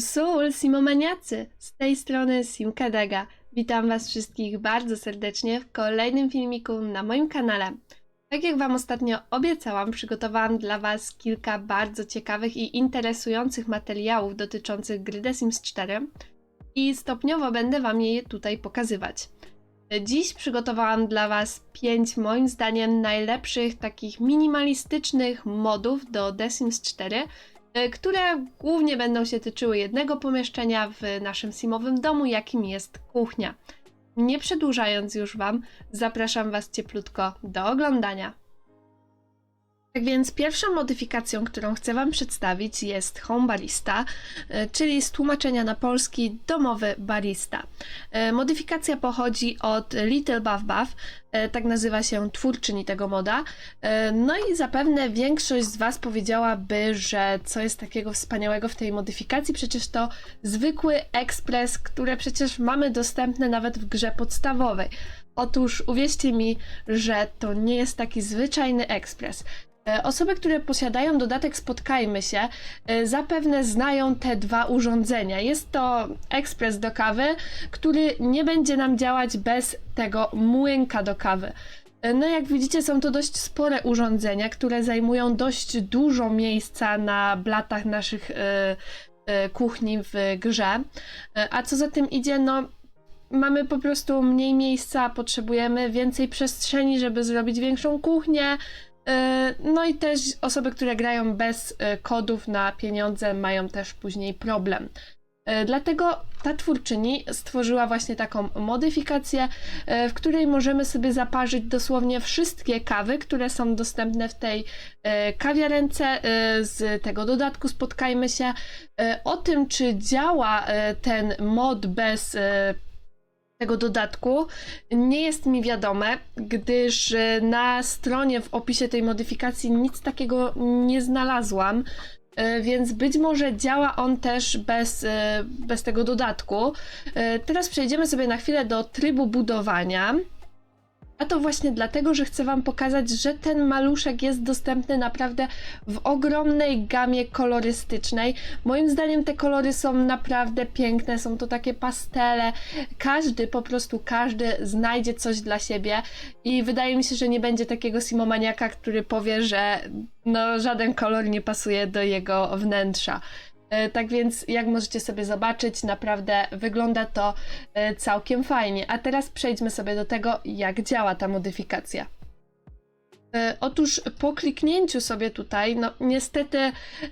Sul Simomaniacy! Z tej strony Simka Daga. Witam Was wszystkich bardzo serdecznie w kolejnym filmiku na moim kanale. Tak jak Wam ostatnio obiecałam, przygotowałam dla Was kilka bardzo ciekawych i interesujących materiałów dotyczących gry The Sims 4 i stopniowo będę Wam je tutaj pokazywać. Dziś przygotowałam dla Was 5 moim zdaniem najlepszych takich minimalistycznych modów do The Sims 4, y, które głównie będą się tyczyły jednego pomieszczenia w naszym simowym domu, jakim jest kuchnia. Nie przedłużając już Wam, zapraszam Was cieplutko do oglądania. Tak więc pierwszą modyfikacją, którą chcę Wam przedstawić jest Home Barista, y, czyli z tłumaczenia na polski domowy barista. Y, Modyfikacja pochodzi od Little Buff Buff, y, tak nazywa się twórczyni tego moda. No i zapewne większość z Was powiedziałaby, że co jest takiego wspaniałego w tej modyfikacji, przecież to zwykły ekspres, które przecież mamy dostępne nawet w grze podstawowej. Otóż uwierzcie mi, że to nie jest taki zwyczajny ekspres. E, Osoby, które posiadają dodatek Spotkajmy się, e, zapewne znają te dwa urządzenia. Jest to ekspres do kawy, który nie będzie nam działać bez tego młynka do kawy. E, No jak widzicie, są to dość spore urządzenia, które zajmują dość dużo miejsca na blatach naszych kuchni w grze. A co za tym idzie, no mamy po prostu mniej miejsca, potrzebujemy więcej przestrzeni, żeby zrobić większą kuchnię. E, No i też osoby, które grają bez e, kodów na pieniądze, mają też później problem. E, Dlatego ta twórczyni stworzyła właśnie taką modyfikację, w której możemy sobie zaparzyć dosłownie wszystkie kawy, które są dostępne w tej kawiarence z tego dodatku. Spotkajmy się. O tym, czy działa ten mod bez tego dodatku nie jest mi wiadome, gdyż e, na stronie w opisie tej modyfikacji nic takiego nie znalazłam. e, Więc być może działa on też bez, e, bez tego dodatku. Teraz przejdziemy sobie na chwilę do trybu budowania. A to właśnie dlatego, że chcę Wam pokazać, że ten maluszek jest dostępny naprawdę w ogromnej gamie kolorystycznej. Moim zdaniem te kolory są naprawdę piękne, są to takie pastele. Każdy, po prostu każdy znajdzie coś dla siebie i wydaje mi się, że nie będzie takiego simomaniaka, który powie, że no żaden kolor nie pasuje do jego wnętrza. E, Tak więc, jak możecie sobie zobaczyć, naprawdę wygląda to e, całkiem fajnie. A teraz przejdźmy sobie do tego, jak działa ta modyfikacja. E, Otóż po kliknięciu sobie tutaj, no niestety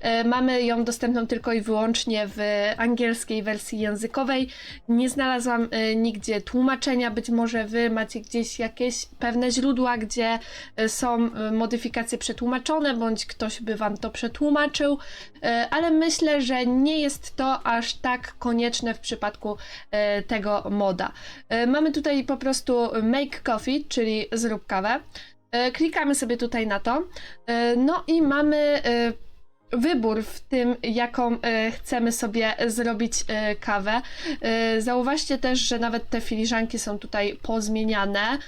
e, mamy ją dostępną tylko i wyłącznie w angielskiej wersji językowej. Nie znalazłam e, nigdzie tłumaczenia, być może wy macie gdzieś jakieś pewne źródła, gdzie są modyfikacje przetłumaczone, bądź ktoś by wam to przetłumaczył, ale myślę, że nie jest to aż tak konieczne w przypadku tego moda. Mamy tutaj po prostu make coffee, czyli zrób kawę. E, Klikamy sobie tutaj na to. E, No i mamy e, wybór w tym, jaką chcemy sobie zrobić kawę. Zauważcie też, że nawet te filiżanki są tutaj pozmieniane.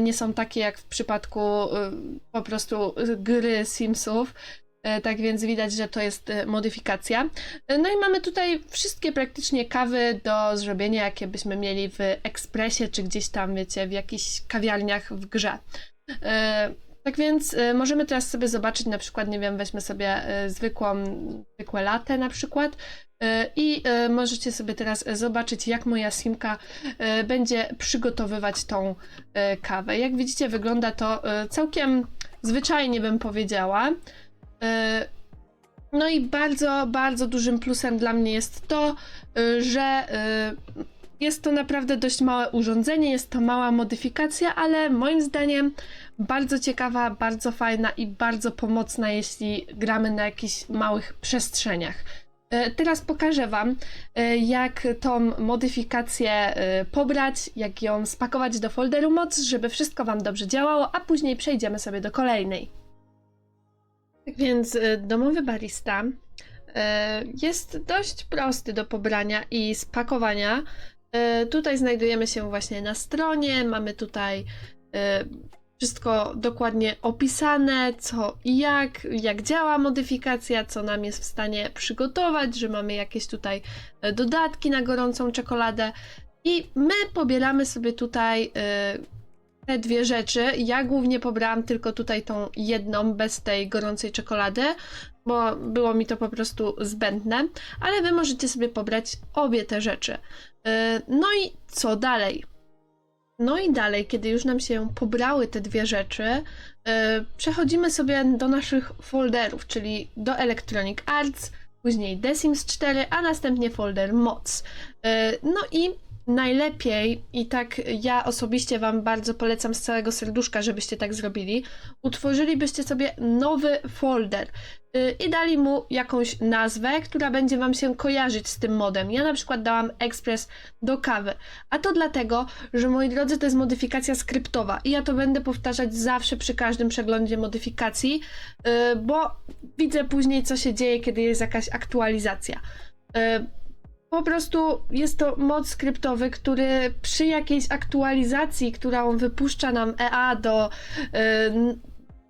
Nie są takie jak w przypadku po prostu gry Simsów. Tak więc widać, że to jest modyfikacja. No i mamy tutaj wszystkie praktycznie kawy do zrobienia, jakie byśmy mieli w ekspresie, czy gdzieś tam, wiecie, w jakichś kawiarniach w grze. E, Tak więc e, możemy teraz sobie zobaczyć, na przykład, nie wiem, weźmy sobie e, zwykłą, zwykłe latę na przykład i możecie sobie teraz zobaczyć, jak moja simka będzie przygotowywać tą kawę. Jak widzicie, wygląda to całkiem zwyczajnie, bym powiedziała. No i bardzo, bardzo dużym plusem dla mnie jest to, że jest to naprawdę dość małe urządzenie, jest to mała modyfikacja, ale moim zdaniem bardzo ciekawa, bardzo fajna i bardzo pomocna, jeśli gramy na jakichś małych przestrzeniach. Y, Teraz pokażę Wam, y, jak tą modyfikację y, pobrać, jak ją spakować do folderu moc, żeby wszystko Wam dobrze działało, a później przejdziemy sobie do kolejnej. Tak więc domowy barista jest dość prosty do pobrania i spakowania. Y, Tutaj znajdujemy się właśnie na stronie, mamy tutaj y, wszystko dokładnie opisane, co i jak, jak działa modyfikacja, co nam jest w stanie przygotować, że mamy jakieś tutaj e, dodatki na gorącą czekoladę. I my pobieramy sobie tutaj e, te dwie rzeczy. Ja głównie pobrałam tylko tutaj tą jedną bez tej gorącej czekolady, bo było mi to po prostu zbędne, ale wy możecie sobie pobrać obie te rzeczy. E, No i co dalej? No i dalej, kiedy już nam się pobrały te dwie rzeczy, e, przechodzimy sobie do naszych folderów, czyli do Electronic Arts, później The Sims 4, a następnie folder Moc. E, No i najlepiej, i tak ja osobiście Wam bardzo polecam z całego serduszka, żebyście tak zrobili, utworzylibyście sobie nowy folder i dali mu jakąś nazwę, która będzie Wam się kojarzyć z tym modem. Ja na przykład dałam Express do kawy, a to dlatego, że moi drodzy, to jest modyfikacja skryptowa i ja to będę powtarzać zawsze przy każdym przeglądzie modyfikacji, y, bo widzę później, co się dzieje, kiedy jest jakaś aktualizacja. Y, po prostu jest to mod skryptowy, który przy jakiejś aktualizacji, którą wypuszcza nam EA do y,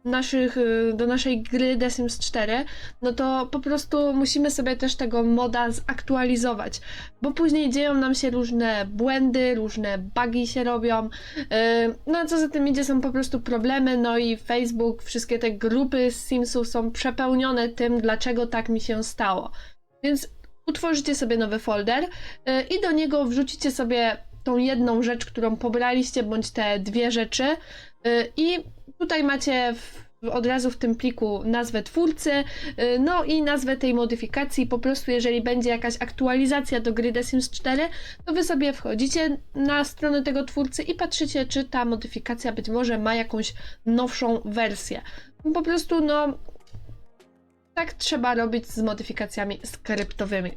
naszych, y, do naszej gry The Sims 4, no to po prostu musimy sobie też tego moda zaktualizować, bo później dzieją nam się różne błędy, różne bugi się robią, y, no a co za tym idzie są po prostu problemy, no i Facebook, wszystkie te grupy z Simsów są przepełnione tym, dlaczego tak mi się stało. Więc utworzycie sobie nowy folder y, i do niego wrzucicie sobie tą jedną rzecz, którą pobraliście, bądź te dwie rzeczy. I tutaj macie w, od razu w tym pliku nazwę twórcy, y, no i nazwę tej modyfikacji. Po prostu, jeżeli będzie jakaś aktualizacja do gry The Sims 4, to wy sobie wchodzicie na stronę tego twórcy i patrzycie, czy ta modyfikacja być może ma jakąś nowszą wersję. Po prostu, no, tak trzeba robić z modyfikacjami skryptowymi.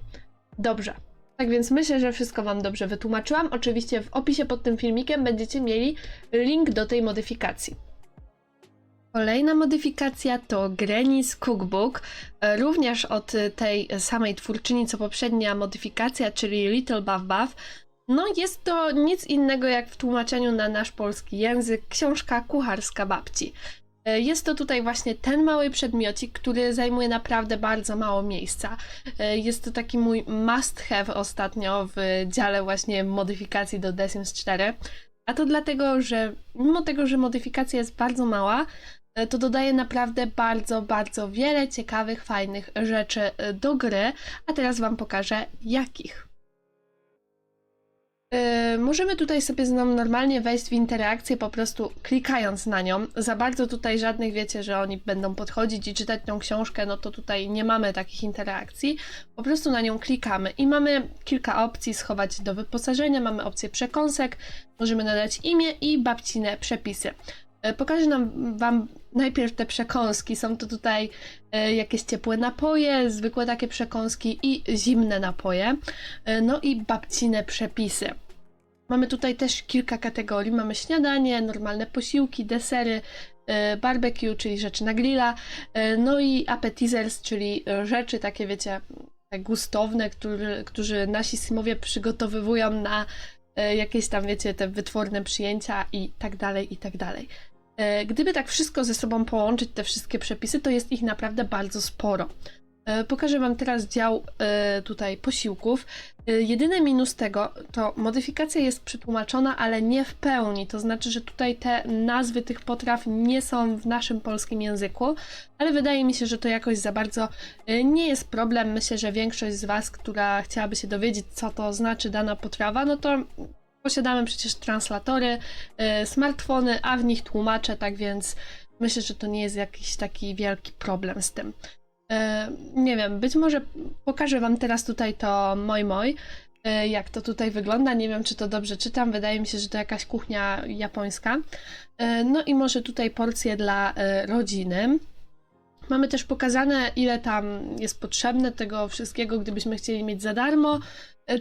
Dobrze. Tak więc myślę, że wszystko Wam dobrze wytłumaczyłam. Oczywiście w opisie pod tym filmikiem będziecie mieli link do tej modyfikacji. Kolejna modyfikacja to Granny's Cookbook, e, również od tej samej twórczyni co poprzednia modyfikacja, czyli Little Buff Buff. No jest to nic innego jak w tłumaczeniu na nasz polski język książka kucharska babci. E, Jest to tutaj właśnie ten mały przedmiocik, który zajmuje naprawdę bardzo mało miejsca. E, Jest to taki mój must have ostatnio w dziale właśnie modyfikacji do The Sims 4. A to dlatego, że mimo tego, że modyfikacja jest bardzo mała, to dodaje naprawdę bardzo, bardzo wiele ciekawych, fajnych rzeczy e, do gry. A teraz Wam pokażę jakich. Yy, możemy tutaj sobie z nią normalnie wejść w interakcję, po prostu klikając na nią. Za bardzo tutaj żadnych wiecie, że oni będą podchodzić i czytać tą książkę, no to tutaj nie mamy takich interakcji. Po prostu na nią klikamy i mamy kilka opcji: schować do wyposażenia, mamy opcję przekąsek, możemy nadać imię i babcine przepisy. Yy, Pokażę nam Wam najpierw te przekąski. Są to tutaj e, jakieś ciepłe napoje, zwykłe takie przekąski i zimne napoje. E, No i babcine przepisy. Mamy tutaj też kilka kategorii. Mamy śniadanie, normalne posiłki, desery, e, barbecue, czyli rzeczy na grilla, e, no i appetizers, czyli e, rzeczy takie, wiecie, gustowne, który, którzy nasi simowie przygotowywują na e, jakieś tam, wiecie, te wytworne przyjęcia i tak dalej, i tak dalej. E, Gdyby tak wszystko ze sobą połączyć, te wszystkie przepisy, to jest ich naprawdę bardzo sporo. E, Pokażę Wam teraz dział e, tutaj posiłków. Jedyny minus tego to modyfikacja jest przetłumaczona, ale nie w pełni. To znaczy, że tutaj te nazwy tych potraw nie są w naszym polskim języku, ale wydaje mi się, że to jakoś za bardzo nie jest problem. Myślę, że większość z Was, która chciałaby się dowiedzieć, co to znaczy dana potrawa, no to posiadamy przecież translatory, e, smartfony, a w nich tłumacze, tak więc myślę, że to nie jest jakiś taki wielki problem z tym. E, Nie wiem, być może pokażę Wam teraz tutaj to Moj Moj, e, jak to tutaj wygląda. Nie wiem, czy to dobrze czytam. Wydaje mi się, że to jakaś kuchnia japońska. No i może tutaj porcje dla rodziny. Mamy też pokazane, ile tam jest potrzebne tego wszystkiego, gdybyśmy chcieli mieć za darmo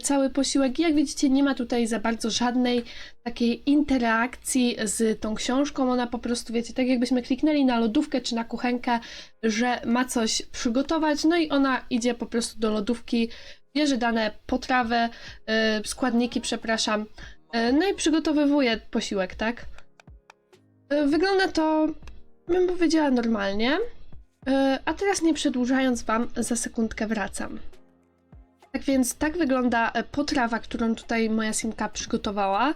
cały posiłek. I jak widzicie, nie ma tutaj za bardzo żadnej takiej interakcji z tą książką. Ona po prostu, wiecie, tak jakbyśmy kliknęli na lodówkę czy na kuchenkę, że ma coś przygotować, no i ona idzie po prostu do lodówki, bierze dane potrawy, e, składniki, przepraszam, e, no i przygotowywuje posiłek, tak? E, Wygląda to, bym powiedziała, normalnie. E, A teraz nie przedłużając Wam, za sekundkę wracam. Tak więc tak wygląda e, potrawa, którą tutaj moja Simka przygotowała.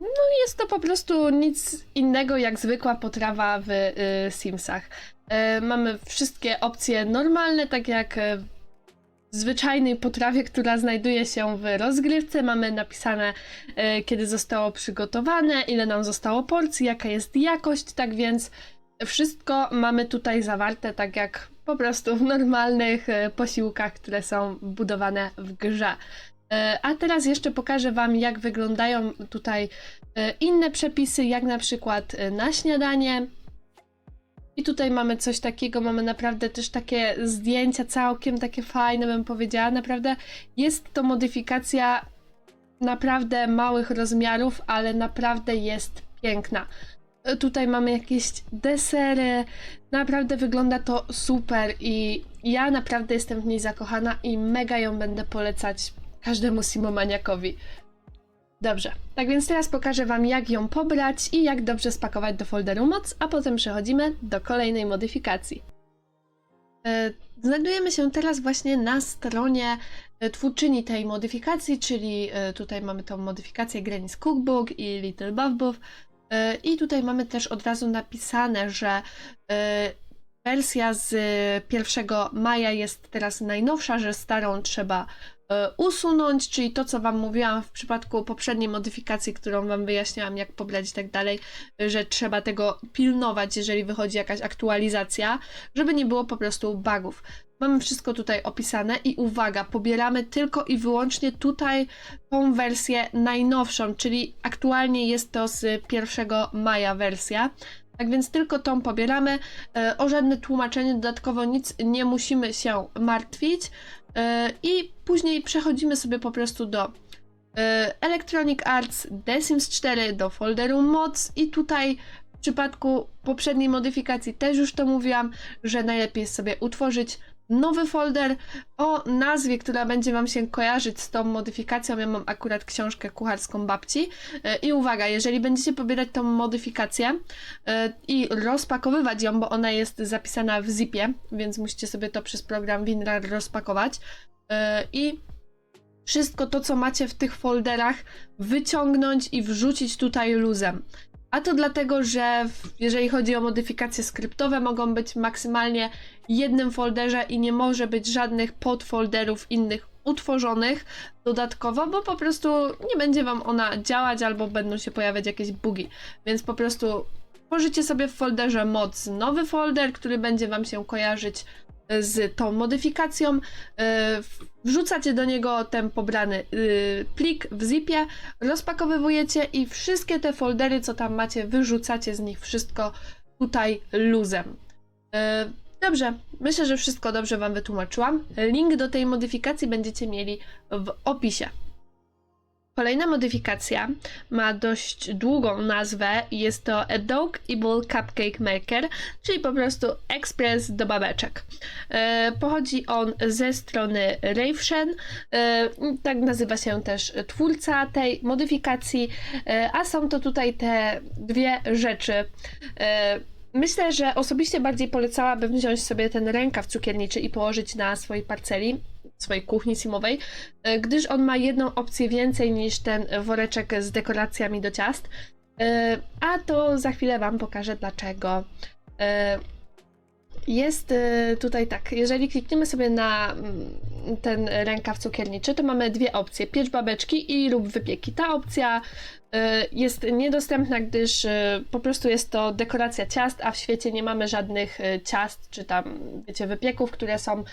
No jest to po prostu nic innego jak zwykła potrawa w y, Simsach. E, Mamy wszystkie opcje normalne, tak jak e, w zwyczajnej potrawie, która znajduje się w rozgrywce. Mamy napisane, e, kiedy zostało przygotowane, ile nam zostało porcji, jaka jest jakość, tak więc wszystko mamy tutaj zawarte, tak jak po prostu w normalnych e, posiłkach, które są budowane w grze. E, A teraz jeszcze pokażę Wam, jak wyglądają tutaj e, inne przepisy, jak na przykład na śniadanie. I tutaj mamy coś takiego, mamy naprawdę też takie zdjęcia całkiem takie fajne, bym powiedziała. Naprawdę jest to modyfikacja naprawdę małych rozmiarów, ale naprawdę jest piękna. Tutaj mamy jakieś desery, naprawdę wygląda to super i ja naprawdę jestem w niej zakochana i mega ją będę polecać każdemu simomaniakowi. Dobrze, tak więc teraz pokażę Wam jak ją pobrać i jak dobrze spakować do folderu moc, a potem przechodzimy do kolejnej modyfikacji. E, Znajdujemy się teraz właśnie na stronie e, twórczyni tej modyfikacji, czyli e, tutaj mamy tą modyfikację Granny's Cookbook i Little Buff Buff. E, I tutaj mamy też od razu napisane, że e, wersja z 1 maja jest teraz najnowsza, że starą trzeba e, usunąć, czyli to, co Wam mówiłam w przypadku poprzedniej modyfikacji, którą Wam wyjaśniałam, jak pobrać i tak dalej, że trzeba tego pilnować, jeżeli wychodzi jakaś aktualizacja, żeby nie było po prostu bugów. Mamy wszystko tutaj opisane i uwaga, pobieramy tylko i wyłącznie tutaj tą wersję najnowszą, czyli aktualnie jest to z 1 maja wersja. Tak więc tylko tą pobieramy. E, O żadne tłumaczenie dodatkowo nic nie musimy się martwić. E, I później przechodzimy sobie po prostu do e, Electronic Arts The Sims 4 do folderu moc. I tutaj w przypadku poprzedniej modyfikacji też już to mówiłam, że najlepiej jest sobie utworzyć nowy folder o nazwie, która będzie Wam się kojarzyć z tą modyfikacją. Ja mam akurat książkę kucharską babci. E, I uwaga, jeżeli będziecie pobierać tą modyfikację e, i rozpakowywać ją, bo ona jest zapisana w zipie, więc musicie sobie to przez program WinRAR rozpakować. E, I wszystko to, co macie w tych folderach, wyciągnąć i wrzucić tutaj luzem. A to dlatego, że w, jeżeli chodzi o modyfikacje skryptowe, mogą być maksymalnie w jednym folderze i nie może być żadnych podfolderów innych utworzonych dodatkowo, bo po prostu nie będzie Wam ona działać albo będą się pojawiać jakieś bugi. Więc po prostu tworzycie sobie w folderze moc nowy folder, który będzie Wam się kojarzyć z tą modyfikacją. e, Wrzucacie do niego ten pobrany y, plik w zipie, rozpakowywujecie i wszystkie te foldery, co tam macie, wyrzucacie z nich wszystko tutaj luzem. E, Dobrze, myślę, że wszystko dobrze Wam wytłumaczyłam. Link do tej modyfikacji będziecie mieli w opisie. Kolejna modyfikacja ma dość długą nazwę i jest to A Dog Evil Cupcake Maker, czyli po prostu ekspres do babeczek. E, pochodzi on ze strony Raveshen, e, tak nazywa się też twórca tej modyfikacji, e, a są to tutaj te dwie rzeczy. Myślę, że osobiście bardziej polecałabym wziąć sobie ten rękaw cukierniczy i położyć na swojej parceli, swojej kuchni simowej, e, gdyż on ma jedną opcję więcej niż ten woreczek z dekoracjami do ciast. E, A to za chwilę Wam pokażę dlaczego. E, Jest tutaj tak, jeżeli klikniemy sobie na mm, ten rękaw cukierniczy, to mamy dwie opcje: piecz babeczki i lub wypieki. Ta opcja jest niedostępna, gdyż po prostu jest to dekoracja ciast, a w świecie nie mamy żadnych ciast czy tam, wiecie, wypieków, które są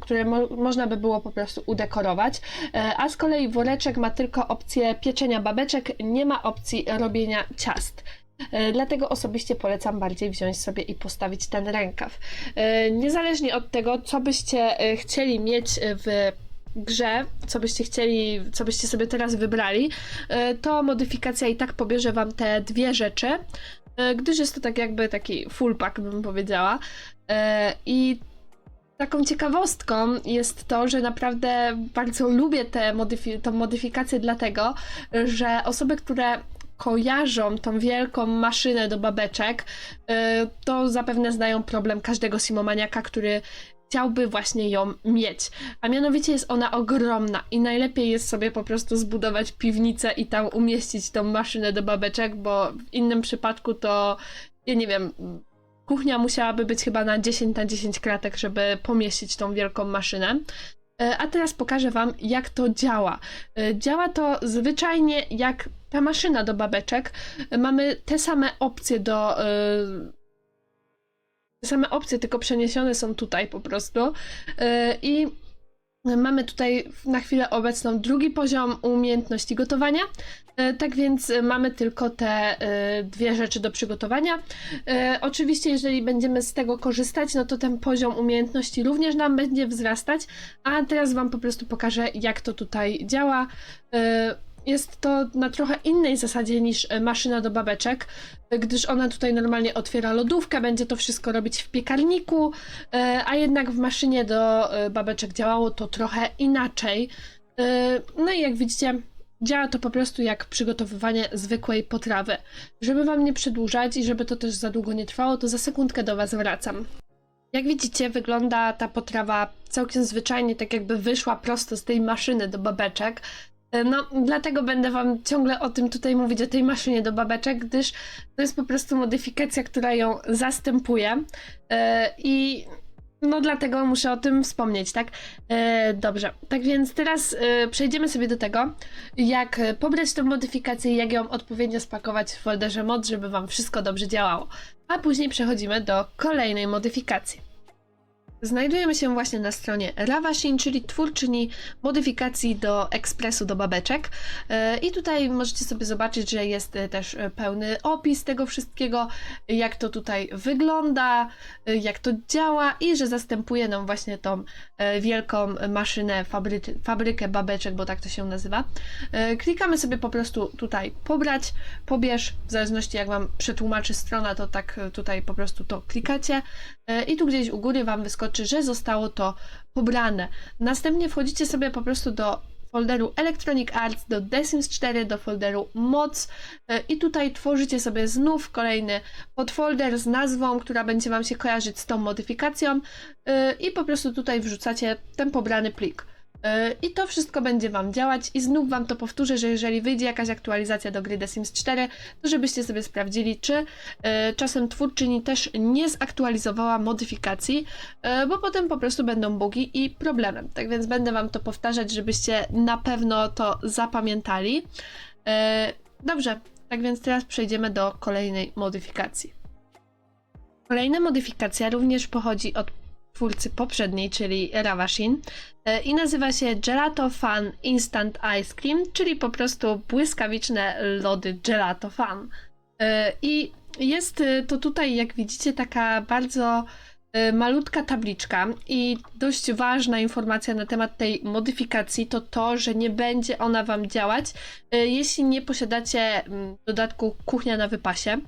które mo można by było po prostu udekorować. E, A z kolei woreczek ma tylko opcję pieczenia babeczek, nie ma opcji robienia ciast. E, Dlatego osobiście polecam bardziej wziąć sobie i postawić ten rękaw. E, Niezależnie od tego, co byście e, chcieli mieć w grze, co byście chcieli, co byście sobie teraz wybrali, e, to modyfikacja i tak pobierze Wam te dwie rzeczy, e, gdyż jest to tak jakby taki full pack, bym powiedziała. E, I Taką ciekawostką jest to, że naprawdę bardzo lubię tę modyfi- modyfikację, dlatego że osoby, które kojarzą tą wielką maszynę do babeczek, e, to zapewne znają problem każdego simomaniaka, który chciałby właśnie ją mieć. A mianowicie jest ona ogromna i najlepiej jest sobie po prostu zbudować piwnicę i tam umieścić tą maszynę do babeczek, bo w innym przypadku to, ja nie wiem, kuchnia musiałaby być chyba na 10 na 10 kratek, żeby pomieścić tą wielką maszynę. E, A teraz pokażę Wam, jak to działa. E, Działa to zwyczajnie jak ta maszyna do babeczek. E, Mamy te same opcje do. Te same opcje, tylko przeniesione są tutaj po prostu. I mamy tutaj na chwilę obecną drugi poziom umiejętności gotowania. E, Tak więc e, mamy tylko te e, dwie rzeczy do przygotowania. Oczywiście, jeżeli będziemy z tego korzystać, no to ten poziom umiejętności również nam będzie wzrastać. A teraz Wam po prostu pokażę, jak to tutaj działa. Jest to na trochę innej zasadzie niż e, maszyna do babeczek, gdyż ona tutaj normalnie otwiera lodówkę, będzie to wszystko robić w piekarniku, e, a jednak w maszynie do e, babeczek działało to trochę inaczej. No i jak widzicie, działa to po prostu jak przygotowywanie zwykłej potrawy. Żeby Wam nie przedłużać i żeby to też za długo nie trwało, to za sekundkę do Was wracam. Jak widzicie, wygląda ta potrawa całkiem zwyczajnie, tak jakby wyszła prosto z tej maszyny do babeczek. E, No, dlatego będę Wam ciągle o tym tutaj mówić, o tej maszynie do babeczek, gdyż to jest po prostu modyfikacja, która ją zastępuje. E, I no, dlatego muszę o tym wspomnieć, tak? E, dobrze, tak więc teraz przejdziemy sobie do tego, jak pobrać tę modyfikację i jak ją odpowiednio spakować w folderze mod, żeby Wam wszystko dobrze działało. A później przechodzimy do kolejnej modyfikacji. Znajdujemy się właśnie na stronie Ravashin, czyli twórczyni modyfikacji do ekspresu do babeczek. E, I tutaj możecie sobie zobaczyć, że jest e, też e, pełny opis tego wszystkiego, jak to tutaj wygląda, jak to działa i że zastępuje nam właśnie tą wielką maszynę, fabry, fabrykę babeczek, bo tak to się nazywa. Klikamy sobie po prostu tutaj pobrać, pobierz, w zależności jak Wam przetłumaczy strona, to tak tutaj po prostu to klikacie i tu gdzieś u góry Wam wyskoczy, że zostało to pobrane. Następnie wchodzicie sobie po prostu do folderu Electronic Arts, do The Sims 4, do folderu Mods e, i tutaj tworzycie sobie znów kolejny podfolder z nazwą, która będzie Wam się kojarzyć z tą modyfikacją e, i po prostu tutaj wrzucacie ten pobrany plik. E, I to wszystko będzie Wam działać i znów Wam to powtórzę, że jeżeli wyjdzie jakaś aktualizacja do gry The Sims 4, to żebyście sobie sprawdzili, czy e, czasem twórczyni też nie zaktualizowała modyfikacji, e, bo potem po prostu będą bugi i problemy. Tak więc będę Wam to powtarzać, żebyście na pewno to zapamiętali. Dobrze, tak więc teraz przejdziemy do kolejnej modyfikacji. Kolejna modyfikacja również pochodzi od twórcy poprzedniej, czyli Ravashin e, i nazywa się Gelato Fun Instant Ice Cream, czyli po prostu błyskawiczne lody Gelato Fun. E, I jest e, to tutaj, jak widzicie, taka bardzo malutka tabliczka i dość ważna informacja na temat tej modyfikacji to to, że nie będzie ona Wam działać, jeśli nie posiadacie dodatku kuchnia na wypasie,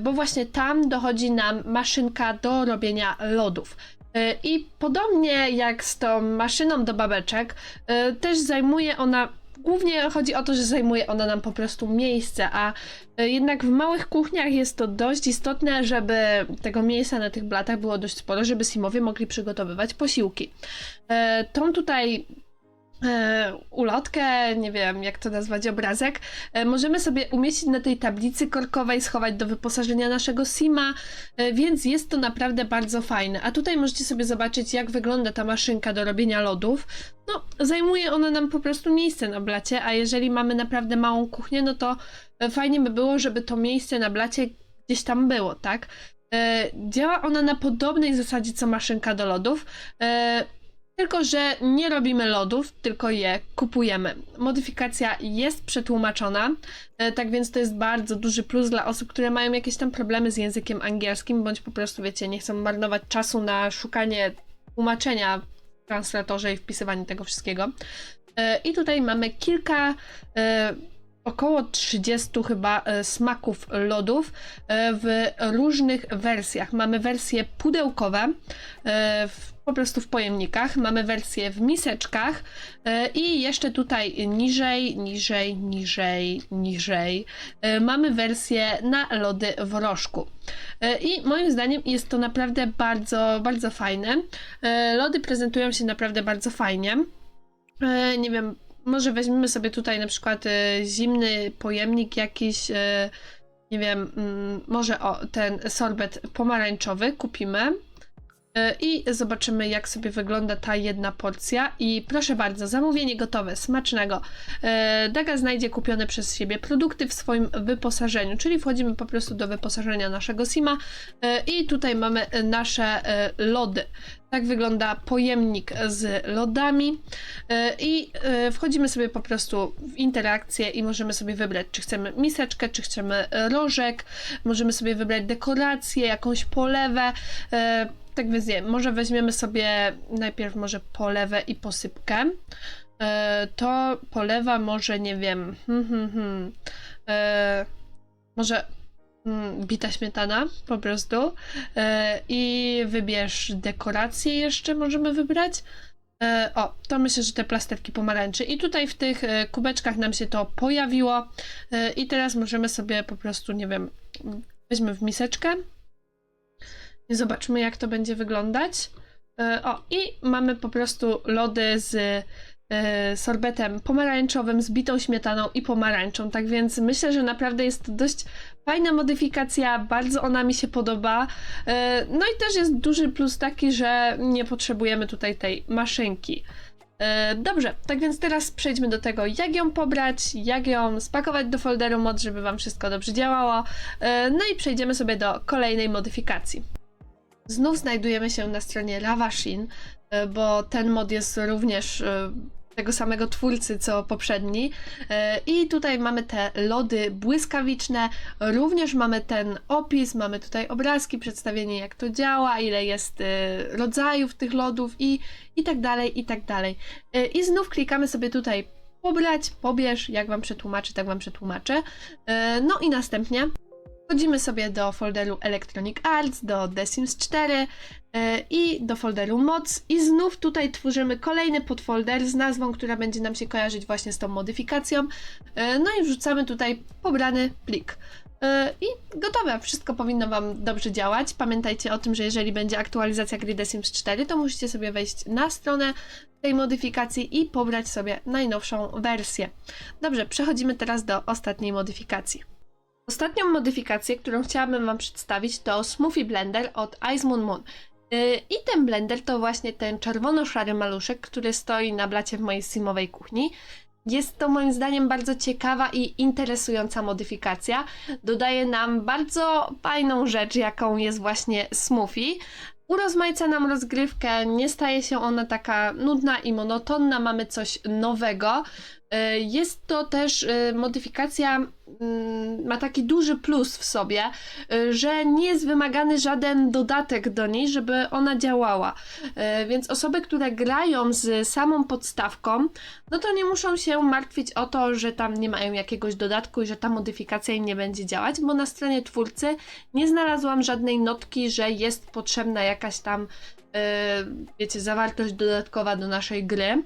bo właśnie tam dochodzi nam maszynka do robienia lodów. E, I podobnie jak z tą maszyną do babeczek, e, też zajmuje ona. Głównie chodzi o to, że zajmuje ona nam po prostu miejsce, a e, jednak w małych kuchniach jest to dość istotne, żeby tego miejsca na tych blatach było dość sporo, żeby simowie mogli przygotowywać posiłki. Tą tutaj ulotkę, nie wiem jak to nazwać, obrazek, e, możemy sobie umieścić na tej tablicy korkowej, schować do wyposażenia naszego sima, e, więc jest to naprawdę bardzo fajne. A tutaj możecie sobie zobaczyć, jak wygląda ta maszynka do robienia lodów. No, zajmuje ona nam po prostu miejsce na blacie, a jeżeli mamy naprawdę małą kuchnię, no to e, fajnie by było, żeby to miejsce na blacie gdzieś tam było, tak? E, Działa ona na podobnej zasadzie co maszynka do lodów. Tylko, że nie robimy lodów, tylko je kupujemy. Modyfikacja jest przetłumaczona, e, tak więc to jest bardzo duży plus dla osób, które mają jakieś tam problemy z językiem angielskim, bądź po prostu, wiecie, nie chcą marnować czasu na szukanie tłumaczenia w translatorze i wpisywanie tego wszystkiego. E, I tutaj mamy kilka e, około 30 chyba smaków lodów w różnych wersjach. Mamy wersje pudełkowe, w, po prostu w pojemnikach, mamy wersje w miseczkach e, i jeszcze tutaj niżej, niżej, niżej, niżej e, mamy wersję na lody w rożku. E, I moim zdaniem jest to naprawdę bardzo, bardzo fajne. Lody prezentują się naprawdę bardzo fajnie. Nie wiem, może weźmiemy sobie tutaj na przykład zimny pojemnik jakiś, nie wiem, mm, może o ten sorbet pomarańczowy kupimy. E, I zobaczymy, jak sobie wygląda ta jedna porcja. I proszę bardzo, zamówienie gotowe, smacznego. E, Daga znajdzie kupione przez siebie produkty w swoim wyposażeniu, czyli wchodzimy po prostu do wyposażenia naszego Sima e, i tutaj mamy nasze lody. Tak wygląda pojemnik z lodami i wchodzimy sobie po prostu w interakcję i możemy sobie wybrać, czy chcemy miseczkę, czy chcemy rożek, możemy sobie wybrać dekorację, jakąś polewę. Tak może weźmiemy sobie najpierw może polewę i posypkę. E, To polewa może, nie wiem, hmm, hmm, hmm, e, może mm, bita śmietana po prostu e, i wybierz dekoracje jeszcze możemy wybrać. O, to myślę, że te plasterki pomarańczy. I tutaj w tych kubeczkach nam się to pojawiło. I teraz możemy sobie po prostu, nie wiem, weźmy w miseczkę zobaczmy, jak to będzie wyglądać. E, O, i mamy po prostu lody z e, sorbetem pomarańczowym, z bitą śmietaną i pomarańczą. Tak więc myślę, że naprawdę jest to dość fajna modyfikacja, bardzo ona mi się podoba. E, No i też jest duży plus taki, że nie potrzebujemy tutaj tej maszynki. Dobrze, tak więc teraz przejdźmy do tego, jak ją pobrać, jak ją spakować do folderu mod, żeby Wam wszystko dobrze działało. No i przejdziemy sobie do kolejnej modyfikacji. Znów znajdujemy się na stronie Ravashin, e, bo ten mod jest również e, tego samego twórcy co poprzedni. E, I tutaj mamy te lody błyskawiczne, również mamy ten opis, mamy tutaj obrazki, przedstawienie jak to działa, ile jest rodzajów tych lodów i, i tak dalej, i tak dalej. I znów klikamy sobie tutaj pobrać, pobierz, jak Wam przetłumaczy, tak Wam przetłumaczę. No i następnie Wchodzimy sobie do folderu Electronic Arts, do The Sims 4 e, i do folderu Mods i znów tutaj tworzymy kolejny podfolder z nazwą, która będzie nam się kojarzyć właśnie z tą modyfikacją. E, No i wrzucamy tutaj pobrany plik. E, I gotowe, wszystko powinno Wam dobrze działać. Pamiętajcie o tym, że jeżeli będzie aktualizacja gry The Sims 4, to musicie sobie wejść na stronę tej modyfikacji i pobrać sobie najnowszą wersję. Dobrze, przechodzimy teraz do ostatniej modyfikacji. Ostatnią modyfikację, którą chciałabym Wam przedstawić, to Smoothie Blender od Ice Moon Moon. Yy, I ten blender to właśnie ten czerwono-szary maluszek, który stoi na blacie w mojej simowej kuchni. Jest to moim zdaniem bardzo ciekawa i interesująca modyfikacja. Dodaje nam bardzo fajną rzecz, jaką jest właśnie smoothie. Urozmaica nam rozgrywkę, nie staje się ona taka nudna i monotonna, mamy coś nowego. Yy, Jest to też yy, modyfikacja, ma taki duży plus w sobie, yy, że nie jest wymagany żaden dodatek do niej, żeby ona działała. Yy, Więc osoby, które grają z samą podstawką, no to nie muszą się martwić o to, że tam nie mają jakiegoś dodatku i że ta modyfikacja im nie będzie działać, bo na stronie twórcy nie znalazłam żadnej notki, że jest potrzebna jakaś tam, yy, wiecie, zawartość dodatkowa do naszej gry.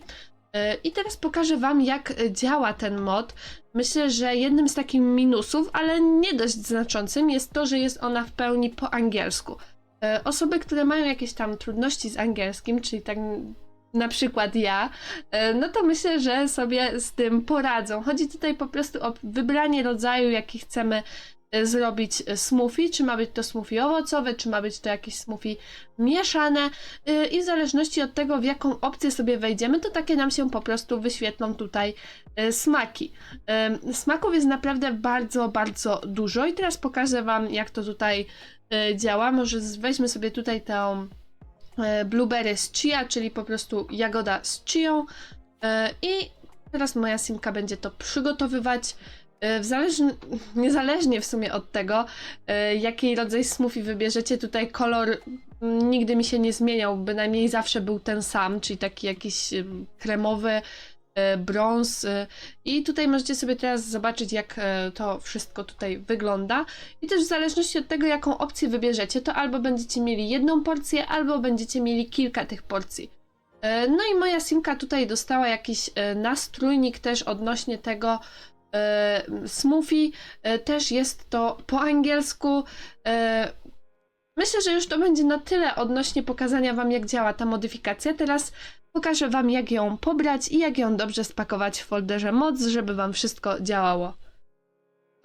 Yy, I teraz pokażę Wam, jak y, działa ten mod. Myślę, że jednym z takich minusów, ale nie dość znaczącym, jest to, że jest ona w pełni po angielsku. Yy, Osoby, które mają jakieś tam trudności z angielskim, czyli tak na przykład ja, e, no to myślę, że sobie z tym poradzą. Chodzi tutaj po prostu o wybranie rodzaju, jaki chcemy e, zrobić e, smoothie, czy ma być to smoothie owocowe, czy ma być to jakieś smoothie mieszane e, i w zależności od tego, w jaką opcję sobie wejdziemy, to takie nam się po prostu wyświetlą tutaj smaki. Smaków jest naprawdę bardzo, bardzo dużo i teraz pokażę Wam, jak to tutaj działa. Może weźmy sobie tutaj e, blueberry z chia, czyli po prostu jagoda z chią. I teraz moja simka będzie to przygotowywać. E, W zależn- niezależnie w sumie od tego, e, jaki rodzaj smoothie wybierzecie, tutaj kolor nigdy mi się nie zmieniał, bynajmniej zawsze był ten sam, czyli taki jakiś em, kremowy, e, brąz e, i tutaj możecie sobie teraz zobaczyć jak e, to wszystko tutaj wygląda i też w zależności od tego jaką opcję wybierzecie to albo będziecie mieli jedną porcję albo będziecie mieli kilka tych porcji. E, No i moja simka tutaj dostała jakiś e, nastrójnik też odnośnie tego e, smoothie, E, też jest to po angielsku. E, Myślę, że już to będzie na tyle odnośnie pokazania Wam, jak działa ta modyfikacja. Teraz pokażę Wam, jak ją pobrać i jak ją dobrze spakować w folderze moc, żeby Wam wszystko działało.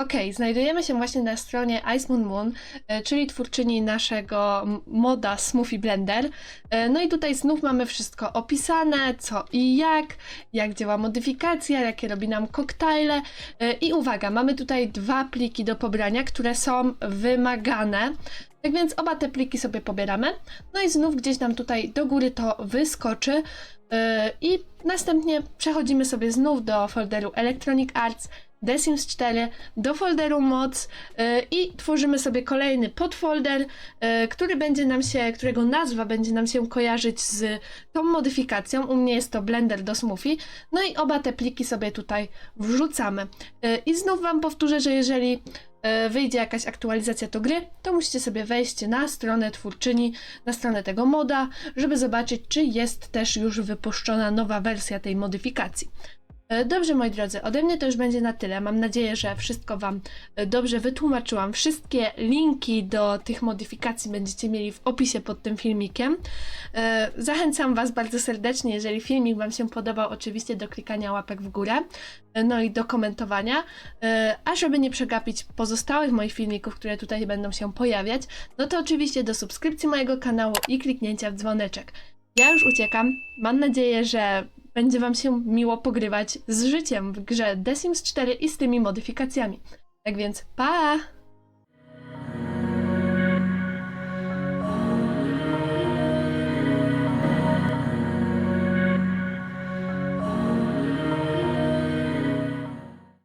Ok, znajdujemy się właśnie na stronie Ice Moon Moon, e, czyli twórczyni naszego moda Smoothie Blender. E, No i tutaj znów mamy wszystko opisane, co i jak, jak działa modyfikacja, jakie robi nam koktajle. E, I uwaga, mamy tutaj dwa pliki do pobrania, które są wymagane. Tak więc oba te pliki sobie pobieramy. No i znów gdzieś nam tutaj do góry to wyskoczy. I następnie przechodzimy sobie znów do folderu Electronic Arts, The Sims 4, do folderu moc yy, i tworzymy sobie kolejny podfolder, yy, który będzie nam się, którego nazwa będzie nam się kojarzyć z tą modyfikacją. U mnie jest to Blender do Smoothie. No i oba te pliki sobie tutaj wrzucamy. Yy, I znów Wam powtórzę, że jeżeli e, wyjdzie jakaś aktualizacja do gry, to musicie sobie wejść na stronę twórczyni, na stronę tego moda, żeby zobaczyć, czy jest też już wypuszczona nowa wersja tej modyfikacji. E, Dobrze, moi drodzy, ode mnie to już będzie na tyle. Mam nadzieję, że wszystko Wam e, dobrze wytłumaczyłam. Wszystkie linki do tych modyfikacji będziecie mieli w opisie pod tym filmikiem. E, Zachęcam Was bardzo serdecznie, jeżeli filmik Wam się podobał, oczywiście do klikania łapek w górę, no i do komentowania. A żeby nie przegapić pozostałych moich filmików, które tutaj będą się pojawiać, no to oczywiście do subskrypcji mojego kanału i kliknięcia w dzwoneczek. Ja już uciekam. Mam nadzieję, że będzie Wam się miło pogrywać z życiem w grze The Sims 4 i z tymi modyfikacjami. Tak więc, pa!